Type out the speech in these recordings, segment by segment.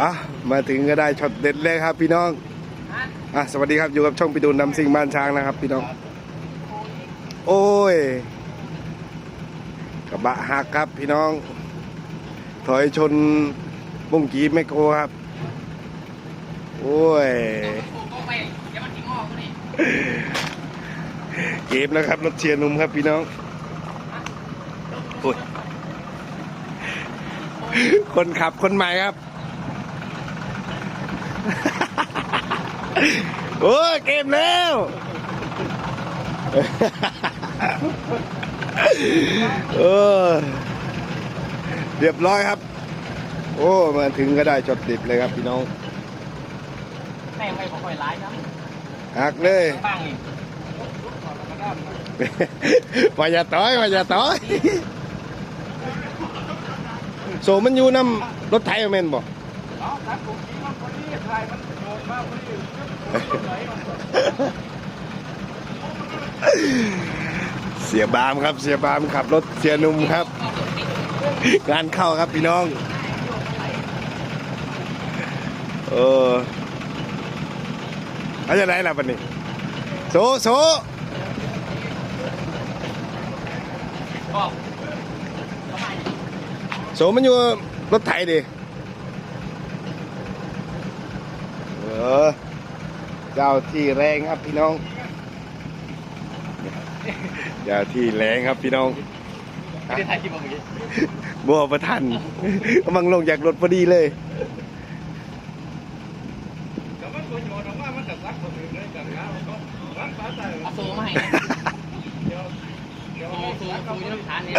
อะมาถึงก็ได้ช็อตเด็ดเลยครับ พี่น้องอะสวัสดีครับอยู่กับช่องปิดูนนำสิ่งบ้านช้างนะครับ พี่น้อง โอ้ยกระบะหักครับพี่น้อง ถอยชนบุ้งกีบแมคโครครับ โอ้ยเดี๋ยวมันถึงงอกนี่เก็บแล้วครับรถเชียร์นุ่มครับพี่น้องโอ้ยคนขับคนใหม่ครับ โอ้ยเกมแล้ว เออ เรียบร้อยครับ โอ้ มาถึงก็ได้จดติดเลยครับพี่น้องแม่งไม่ค่อยร้ายครับหักเลยบ้างนี่มาอย่าต่อยมาอย่าต่อยโซมันอยู่น้ำรถไถแม่นบ่ เสียบามครับ เสียบามขับรถเสียนุ่มครับ งานเข้าครับพี่น้อง เออเอาจะไหนล่ะปันนี้โซโซโสมันอยู่รถไถดิ เออเจ้าที่แรงครับพี่น้อง เจ้าที่แรงครับพี่น้องไม่ได้ถ่ายคลิปเมื่อกี้บัวประทันกำลังลงจากรถพอดีเลยเอาโซ่มาให้โซ่โซ่โซ่ยี่น้ำตาลเนี่ย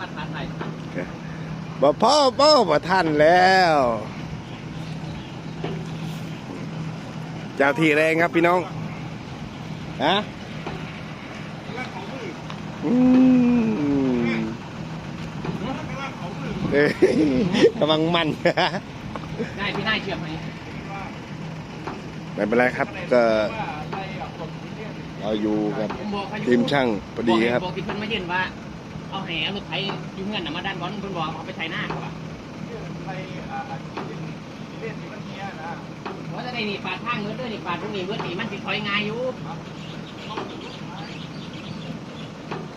มาทานไหน บ่พ่อพ่อประทันแล้ว เจ้าที่แรงครับพี่น้อง ฮะอืมเอ้ยกำลังมันง่ายพี่น่ายเชื่อมไหมไม่เป็นไรครับก็เราอยู่กับผมบอกเขาทีมช่างพอดีครับบอกที่เพิ่นมาเย็นว่า เอาแหรถไถยุ่งเงินน่ะมาด้านบอลเพิ่นบอกเอาไปใช้หน้าเขาอะว่าจะได้นี่ปาดทางเมื่อเด้อนี่ปาดตรงนี้เมื่อนี่มันสิถอยง่ายอยู่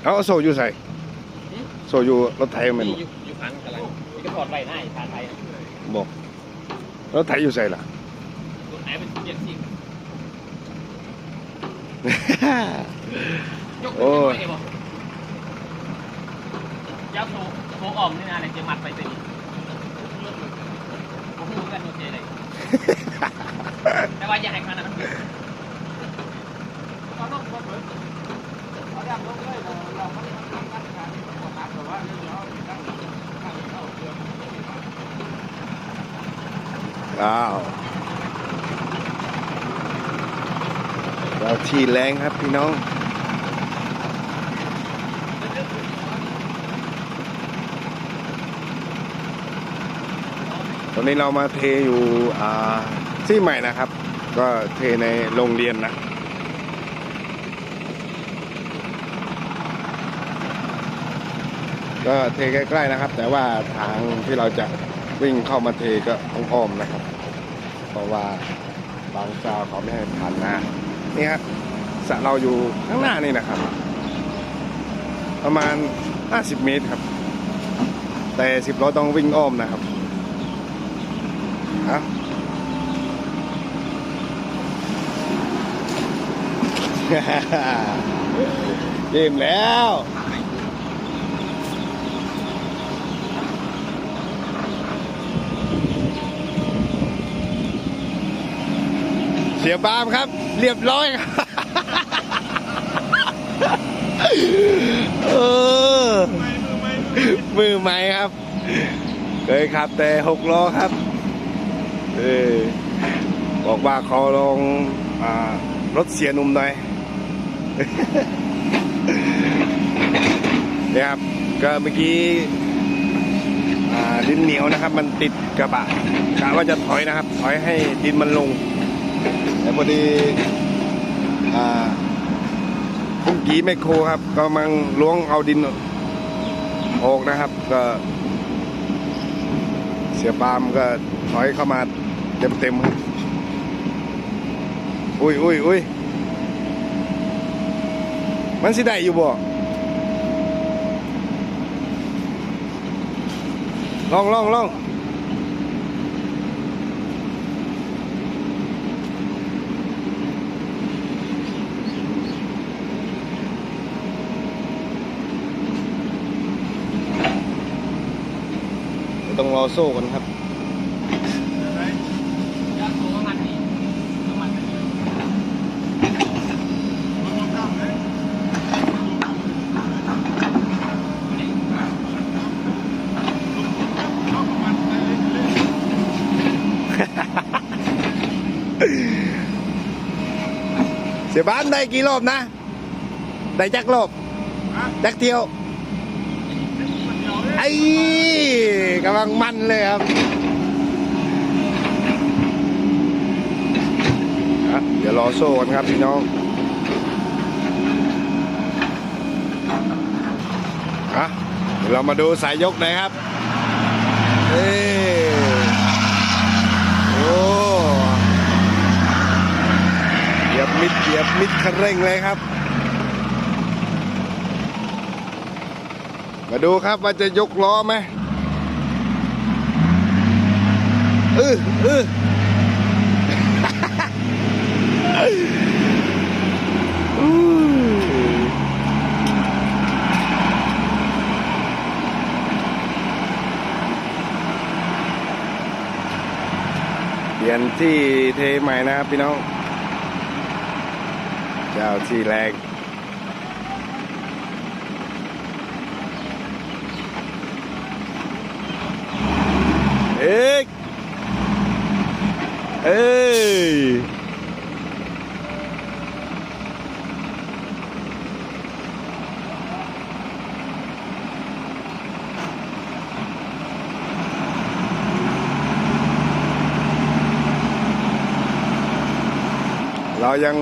เอาโซอยู่ใส่โซอยู่รถไถมันนี่อยู่อยู่ข้างกำลังนี่ก็ถอดไปหน้าอีกทางไทยบอกรถไถอยู่ใส่ล่ะรถไหนเป็นเปลี่ยนสิ่โอ้ย เลยบอกยับโถโถอ่อมนี่นะอะไรจะมัดไปสิผมรู้กันโอเคเลย แต่ว่าอย่าให้ขนาดนั้นเอาลงก่อนเถอะเอาอยางลงเลยเราเราไม่ได้ทำกันการกดน้ำแต่ว่าเดี๋ยวเราตั้งตั้งเข้าเรืออ้าวเราที่แรงครับพี่น้อง ต อนนี้เรามาเทอยู่อ่าที่ใหม่นะครับ ก็เทในโรงเรียนนะก็เทใกล้ ๆนะครับ แต่ว่าทางที่เราจะวิ่งเข้ามาเทก็ต้องอ้อมนะครับ เพราะว่าบางเจ้าเขาไม่ให้ผ่านน้านี่ครับสระเราอยู่ข้างหน้านี่นะครับ ประมาณ 50 เมตรครับ แต่10ล้อต้องวิ่งอ้อมนะครับ ครับเกมแล้วเสียบามครับ เรียบร้อยเออมือใหม่ครับ เคยขับแต่หกล้อครับ เออบอกว่าเขอลองอรถเสียหนุ่มหน่อยนี่ยครับก็เมื่อกี้ดินเหนียวนะครับ มันติดกระบะกะว่าจะถอยนะครับ ถอยให้ดินมันลง แต่พอดีพุ่งกีแมคโครครับก็กำลังล้วงเอาดินออกนะครับ ก็เสียปามก็ถอยเข้ามา เต็มเต็มครับอุ้ยอุ้ยอุ้ยมันสิได้อยู่บ่ลองลองลองต้องรอโซ่กันครับ ย่างตัวมันนี่น้ำมันนี่ เสียบ้านได้กี่รอบนะ ได้จักรอบจักเที่ยว ไอ้กำลังมันเลยครับอะเดี๋ยวรอโซ่กันครับพี่น้องอะเดี๋ยวเรามาดูสายยกหน่อยครับเอ้โอ้เห ยียบมิดเหยียบมิดคันเร่งเลยครับ มาดูครับว่าจะยกล้อไหมเออเออเปลี่ยนที่เทใหม่นะครับพี่น้อง เจ้าที่แรงเอ๊กเอ้ยเรายัง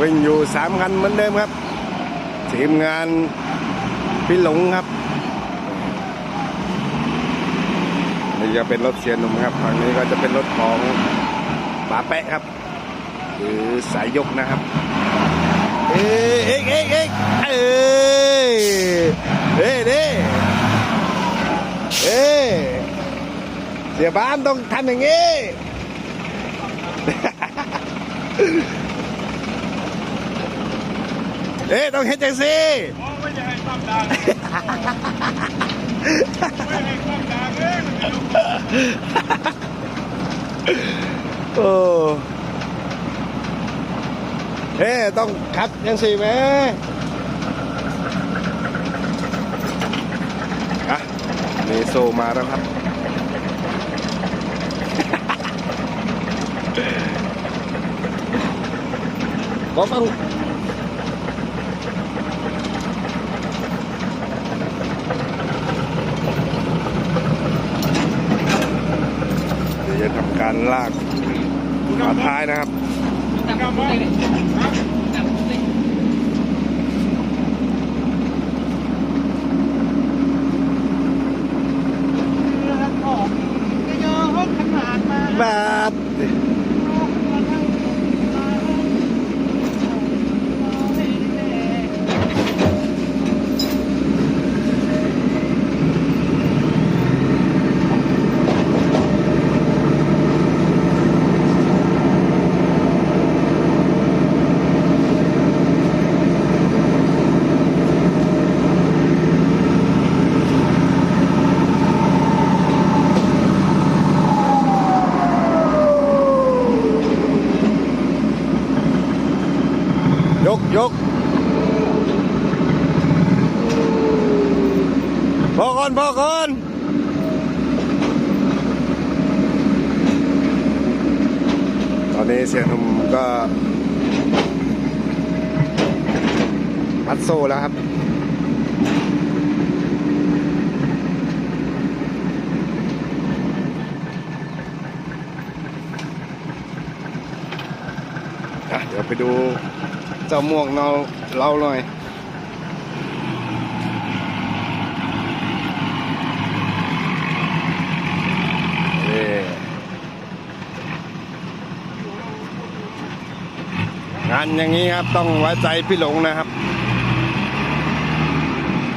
วิ่งอยู่สามคันเหมือนเดิมครับทีมงานพี่หลงครับนี่จะเป็นรถเสียหนุ่มครับฝั่งนี้ก็จะเป็นรถของป๋าแปะครับหรือสายยกนะครับ เอ๊ะเอ๊ะเอ๊ะเอ๊ะเอ้ยเอ๊ะเด้เอ๊ะเสียบ้านต้องทำอย่างนี้ เอ๊ะต้องเฮ็ดจังสิโอ้ไม่จะให้ความดังไม่ให้ความดังเลยมันเป็นลูกโอ้เอ๊ะต้องขับยังสี่ไหมอะมีโซมาแล้วครับก็ฟังเดี๋ยวจะทำการ ลากฝาท้ายนะครับ จับมือเลยจับมือเลย แบบ ยกยก พอก่อนพอก่อนตอนนี้เสียหนุ่มก็มัดโซ่แล้วครับเดี๋ยวไปดูเจ้าม่วงเราเราหน่อย อ นอย่างนี้ครับ ต้องไว้ใจพี่หลงนะครับ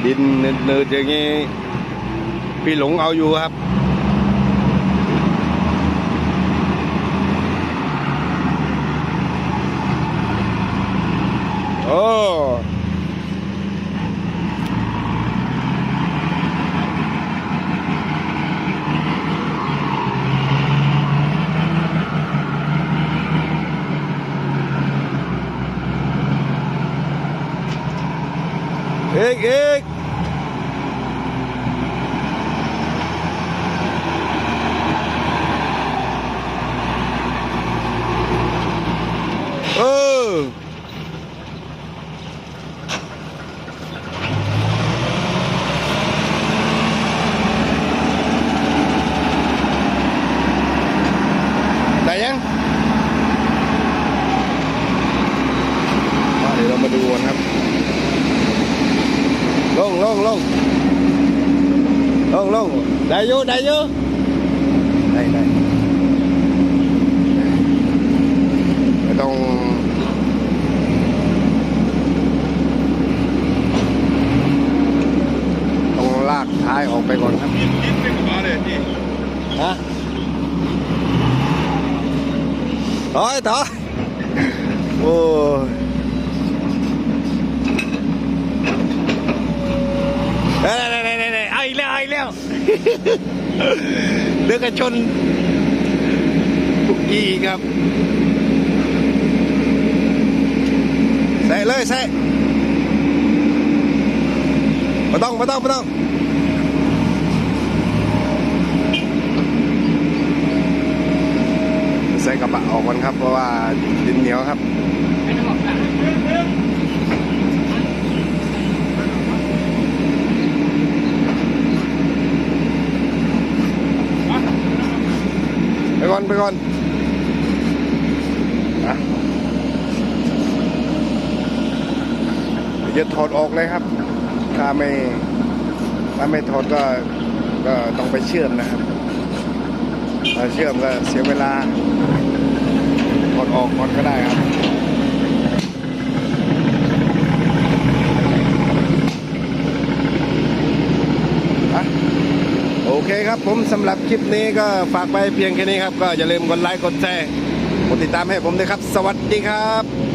ดินเนืดๆอย่างนี้ พี่หลงเอาอยู่ครับโอ้ อีกอีกเออได้ยังมาเดี๋ยวเรามาดูกันครับ ลงลงลงลงลงได้อยู่ได้อยู่ ได้ได้ไม่ต้องต้องลากท้ายออกไปก่อนครับกินกินเป็นกระเป๋าเลยที่ฮะถอยถอยโอ้ยเอ้ยเอ้ยเอ้ยเอ้ยเอาอีกแล้วเอาอีกแล้ว เดือกชนปุกกี้ครับ ใส่เลยใส่ไม่ต้องไม่ต้องไม่ต้องใส่กระบะออกก่อนครับ เพราะว่าดินเหนียวครับ ไปก่ อนไปก่อนนะเดี๋ยวจะถอดออกเลยครับ ถ้าไม่ถ้าไม่ถอดก็ก็ต้องไปเชื่อมนะครับถ้าเชื่อมก็เสียเวลาถอดออกก่อนก็ได้ครับ อะโอ เคครับผมสำหรับคลิปนี้ก็ฝากไปเพียงแค่นี้ครับ ก็อย่าลืมกดไลค์กดแชร์กดติดตามให้ผมด้วยครับ สวัสดีครับ